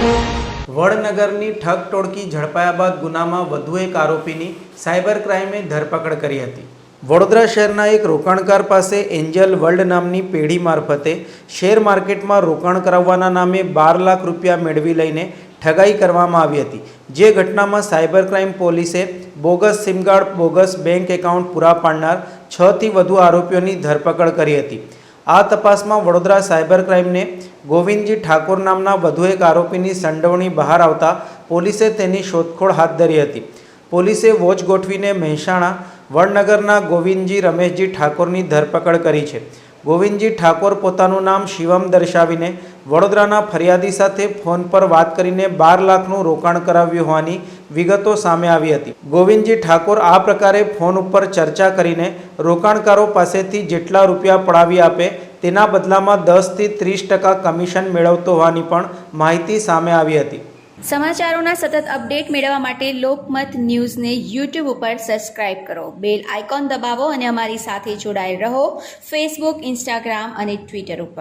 વડનગરની ઠગ ટોળકી ઝડપાયા બાદ ગુનામાં વધુ એક આરોપીની સાયબર ક્રાઇમે ધરપકડ કરી હતી. વડોદરા શહેરના એક રોકાણકાર પાસે એન્જલ વર્લ્ડ નામની પેઢી મારફતે શેર માર્કેટમાં રોકાણ કરાવવાના નામે બાર લાખ રૂપિયા મેળવી લઈને ઠગાઈ કરવામાં આવી હતી. જે ઘટનામાં સાયબર ક્રાઇમ પોલીસે bogus sim card, bogus bank account પૂરા પાડનાર છથી વધુ આરોપીઓની ધરપકડ કરી હતી. આ તપાસમાં વડોદરા સાયબર ક્રાઇમને ગોવિંદજી ઠાકોર નામના વધુ એક આરોપીની સંડોવણી બહાર આવતા પોલીસે તેની શોધખોળ હાથ ધરી હતી. પોલીસે વોચ ગોઠવીને મહેસાણા વડનગરના ગોવિંદજી રમેશજી ઠાકોરની ધરપકડ કરી છે. ગોવિંદજી ઠાકોર પોતાનું નામ શિવમ દર્શાવીને વડોદરાના ફરિયાદી સાથે ફોન પર વાત કરીને બાર લાખનું રોકાણ કરાવ્યું હોવાની વિગતો સામે આવી હતી. ગોવિંદજી ઠાકોર આ પ્રકારે ફોન ઉપર ચર્ચા કરીને રોકાણકારો પાસેથી જેટલા રૂપિયા પડાવી આપે તેના બદલામાં દસથી ત્રીસ ટકા કમિશન મેળવતો હોવાની પણ માહિતી સામે આવી હતી. સમાચારોના સતત અપડેટ મેળવવા માટે લોકમત ન્યૂઝને યુટ્યુબ ઉપર સબસ્ક્રાઇબ કરો. બેલ આઇકોન દબાવો અને અમારી સાથે જોડાયેલ રહો ફેસબુક, ઇન્સ્ટાગ્રામ અને ટ્વિટર ઉપર.